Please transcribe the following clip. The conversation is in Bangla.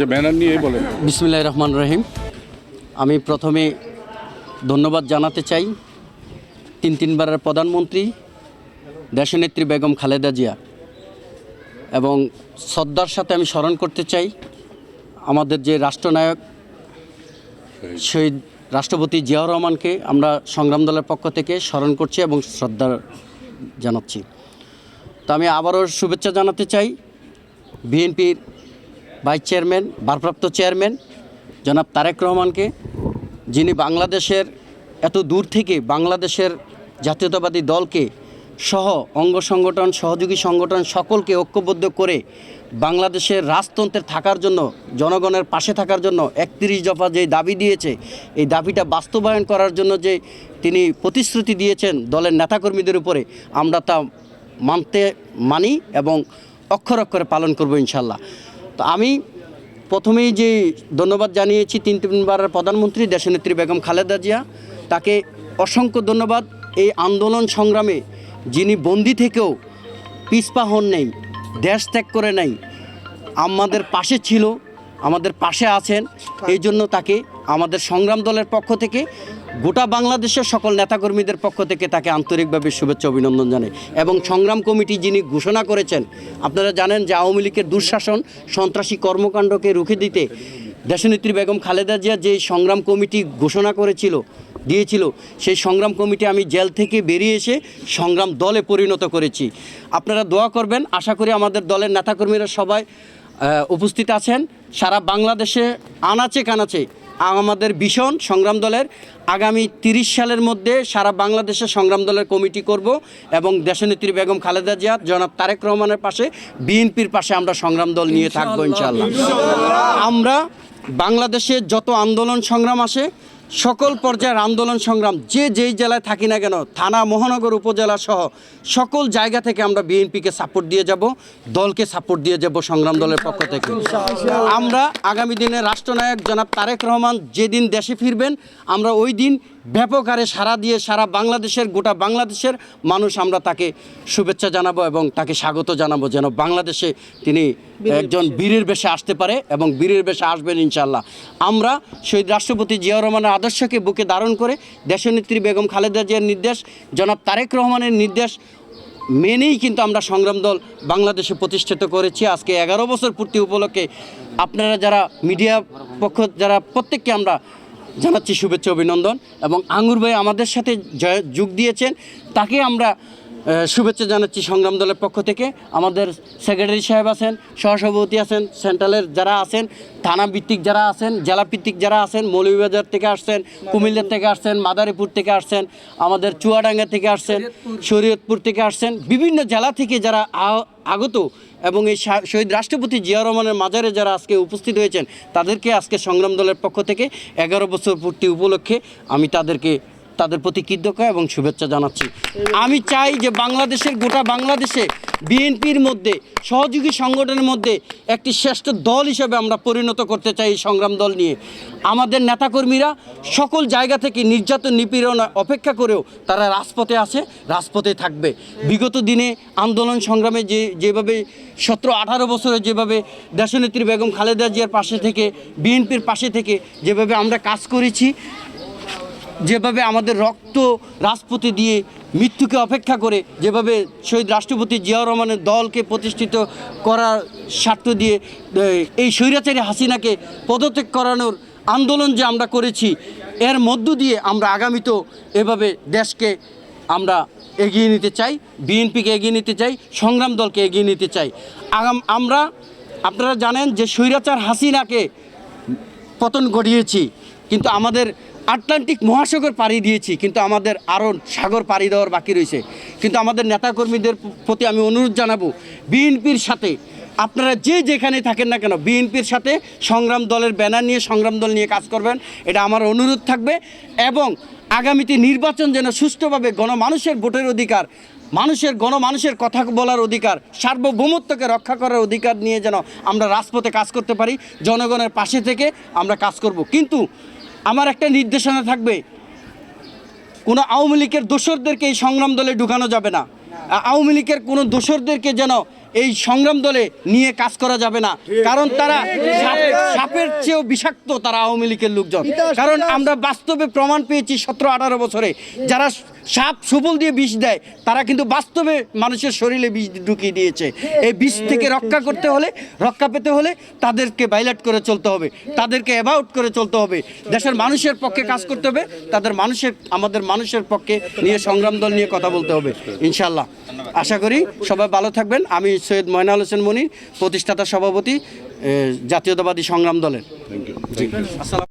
যে ব্যানার নিয়ে বলেন। বিসমিল্লাহ রহমান রহিম। আমি প্রথমে ধন্যবাদ জানাতে চাই তিন তিনবারের প্রধানমন্ত্রী দেশনেত্রী বেগম খালেদা জিয়া এবং শ্রদ্ধার সাথে আমি স্মরণ করতে চাই আমাদের যে রাষ্ট্রনায়ক শহীদ রাষ্ট্রপতি জিয়াউর রহমানকে আমরা সংগ্রাম দলের পক্ষ থেকে স্মরণ করছি এবং শ্রদ্ধা জানাচ্ছি। তো আমি আবারও শুভেচ্ছা জানাতে চাই বিএনপির ভাইস চেয়ারম্যান, ভারপ্রাপ্ত চেয়ারম্যান জনাব তারেক রহমানকে, যিনি বাংলাদেশের এত দূর থেকে বাংলাদেশের জাতীয়তাবাদী দলকে সহ অঙ্গ সংগঠন, সহযোগী সংগঠন সকলকে ঐক্যবদ্ধ করে বাংলাদেশের রাজতন্ত্রে থাকার জন্য, জনগণের পাশে থাকার জন্য একত্রিশ দফা যে দাবি দিয়েছে, এই দাবিটা বাস্তবায়ন করার জন্য যে তিনি প্রতিশ্রুতি দিয়েছেন দলের নেতাকর্মীদের উপরে, আমরা তা মানতে মানি এবং অক্ষর অক্ষরে পালন করব ইনশাল্লাহ। তো আমি প্রথমেই যে ধন্যবাদ জানিয়েছি তিন তিনবারের প্রধানমন্ত্রী দেশনেত্রী বেগম খালেদা জিয়া তাকে অসংখ্য ধন্যবাদ। এই আন্দোলন সংগ্রামে যিনি বন্দি থেকেও পিছপা হন নেই দেশ ত্যাগ করে নাই আমাদের পাশে ছিল আমাদের পাশে আছেন এই জন্য তাকে আমাদের সংগ্রাম দলের পক্ষ থেকে গোটা বাংলাদেশের সকল নেতাকর্মীদের পক্ষ থেকে তাকে আন্তরিকভাবে শুভেচ্ছা অভিনন্দন জানাই। এবং সংগ্রাম কমিটি যিনি ঘোষণা করেছেন, আপনারা জানেন যে আওয়ামী লীগের দুঃশাসন, সন্ত্রাসী কর্মকাণ্ডকে রুখে দিতে দেশনেত্রী বেগম খালেদা জিয়া যে সংগ্রাম কমিটি ঘোষণা করেছিল, দিয়েছিল, সেই সংগ্রাম কমিটি আমি জেল থেকে বেরিয়ে এসে সংগ্রাম দলে পরিণত করেছি। আপনারা দোয়া করবেন, আশা করি আমাদের দলের নেতাকর্মীরা সবাই উপস্থিত আছেন। সারা বাংলাদেশে আনাচে কানাচে আমাদের ভীষণ সংগ্রাম দলের আগামী তিরিশ সালের মধ্যে সারা বাংলাদেশে সংগ্রাম দলের কমিটি করব এবং দেশনেত্রী বেগম খালেদা জিয়া জনাব তারেক রহমানের পাশে বিএনপির পাশে আমরা সংগ্রাম দল নিয়ে থাকব ইনশাল্লাহ আমরা বাংলাদেশে যত আন্দোলন সংগ্রাম আসে সকল পর্যায়ের আন্দোলন সংগ্রাম যে যেই জেলায় থাকি না কেন, থানা, মহানগর, উপজেলা সহ সকল জায়গা থেকে আমরা বিএনপিকে সাপোর্ট দিয়ে যাব, দলকে সাপোর্ট দিয়ে যাব সংগ্রাম দলের পক্ষ থেকে। আমরা আগামী দিনে রাষ্ট্রনায়ক জনাব তারেক রহমান যেদিন দেশে ফিরবেন, আমরা ওই দিন ব্যাপক হারে সারা দিয়ে সারা বাংলাদেশের, গোটা বাংলাদেশের মানুষ আমরা তাকে শুভেচ্ছা জানাব এবং তাকে স্বাগত জানাব যেন বাংলাদেশে তিনি একজন বীরের বেশে আসতে পারে এবং বীরের বেশে আসবেন ইনশাল্লাহ আমরা শহীদ রাষ্ট্রপতি জিয়াউর রহমানের আদর্শকে বুকে ধারণ করে দেশনেত্রী বেগম খালেদা জিয়ার নির্দেশ জনাব তারেক রহমানের নির্দেশ মেনেই কিন্তু আমরা সংগ্রাম দল বাংলাদেশে প্রতিষ্ঠিত করেছি। আজকে এগারো বছর পূর্তি উপলক্ষে আপনারা যারা মিডিয়া পক্ষ যারা প্রত্যেককে আমরা জানাচ্ছি শুভেচ্ছা অভিনন্দন এবং আঙ্গুর ভাই আমাদের সাথে যোগ দিয়েছেন তাকে আমরা শুভেচ্ছা জানাচ্ছি সংগ্রাম দলের পক্ষ থেকে। আমাদের সেক্রেটারি সাহেব আছেন সহসভাপতি আছেন সেন্ট্রালের যারা আছেন থানা ভিত্তিক যারা আছেন জেলা ভিত্তিক যারা আছেন মৌলভীবাজার থেকে আসছেন কুমিল্লা থেকে আসছেন মাদারীপুর থেকে আসছেন আমাদের চুয়াডাঙ্গা থেকে আসছেন শরীয়তপুর। থেকে আসছেন বিভিন্ন জেলা থেকে যারা আগত এবং এই শহীদ রাষ্ট্রপতি জিয়া রহমানের মাজারে যারা আজকে উপস্থিত হয়েছেন তাদেরকে আজকে সংগ্রাম দলের পক্ষ থেকে এগারো বছর পূর্তি উপলক্ষে আমি তাদেরকে তাদের প্রতি কৃতজ্ঞ এবং শুভেচ্ছা জানাচ্ছি। আমি চাই যে বাংলাদেশের, গোটা বাংলাদেশে বিএনপির মধ্যে, সহযোগী সংগঠনের মধ্যে একটি শ্রেষ্ঠ দল হিসেবে আমরা পরিণত করতে চাই এই সংগ্রাম দল নিয়ে। আমাদের নেতাকর্মীরা সকল জায়গা থেকে নির্যাতন, নিপীড়ন অপেক্ষা করেও তারা রাজপথে আছে, রাজপথে থাকবে। বিগত দিনে আন্দোলন সংগ্রামে যে, যেভাবে সতেরো, আঠারো বছরে যেভাবে দেশনেত্রী বেগম খালেদা জিয়ার পাশে থেকে, বিএনপির পাশে থেকে যেভাবে আমরা কাজ করেছি যেভাবে আমাদের রক্ত রাজপথে দিয়ে মৃত্যুকে অপেক্ষা করে, যেভাবে শহীদ রাষ্ট্রপতি জিয়াউর রহমানের দলকে প্রতিষ্ঠিত করার স্বার্থ দিয়ে এই স্বৈরাচারী হাসিনাকে পদত্যাগ করানোর আন্দোলন যে আমরা করেছি, এর মধ্য দিয়ে আমরা আগামীতেও এভাবে দেশকে আমরা এগিয়ে নিতে চাই, বিএনপিকে এগিয়ে নিতে চাই, সংগ্রাম দলকে এগিয়ে নিতে চাই। আগাম, আমরা, আপনারা জানেন যে স্বৈরাচার হাসিনাকে পতন ঘটিয়েছি, কিন্তু আমাদের আটলান্টিক মহাসাগর পাড়ি দিয়েছি, কিন্তু আমাদের আরও সাগর পাড়ি দেওয়ার বাকি রয়েছে। কিন্তু আমাদের নেতাকর্মীদের প্রতি আমি অনুরোধ জানাব, বিএনপির সাথে, আপনারা যে যেখানে থাকেন না কেন, বিএনপির সাথে সংগ্রাম দলের ব্যানার নিয়ে, সংগ্রাম দল নিয়ে কাজ করবেন, এটা আমার অনুরোধ থাকবে এবং আগামীতে নির্বাচন যেন সুষ্ঠুভাবে গণমানুষের ভোটের অধিকার, মানুষের গণমানুষের কথা বলার অধিকার, সার্বভৌমত্বকে রক্ষা করার অধিকার নিয়ে যেন আমরা রাজপথে কাজ করতে পারি, জনগণের পাশে থেকে আমরা কাজ করব। কিন্তু আমার একটা নির্দেশনা থাকবে। কোনো আওয়ামী লীগের দোসরদেরকে এই সংগ্রাম দলে ঢুকানো যাবে না। আওয়ামী লীগের কোনো দোসরদেরকে যেন এই সংগ্রাম দলে নিয়ে কাজ করা যাবে না। কারণ তারা সাপ- সাপের চেয়েও বিষাক্ত তারা আওয়ামী লীগের লোকজন। কারণ আমরা বাস্তবে প্রমাণ পেয়েছি সতেরো আঠারো বছরে। যারা সাপ সুবল দিয়ে বিষ দেয় তারা কিন্তু বাস্তবে মানুষের শরীরে বিষ ঢুকিয়ে দিয়েছে। এই বিষ থেকে রক্ষা করতে হলে রক্ষা পেতে হলে তাদেরকে বাইলাট করে চলতে হবে। তাদেরকে অ্যাবাউট করে চলতে হবে। দেশের মানুষের পক্ষে কাজ করতে হবে তাদের মানুষের আমাদের মানুষের পক্ষে নিয়ে সংগ্রাম দল নিয়ে কথা বলতে হবে ইনশাল্লাহ আশা করি সবাই ভালো থাকবেন। আমি সৈয়দ ময়নাল হোসেন মনির প্রতিষ্ঠাতা সভাপতি জাতীয়তাবাদী সংগ্রাম দলের। আসসালাম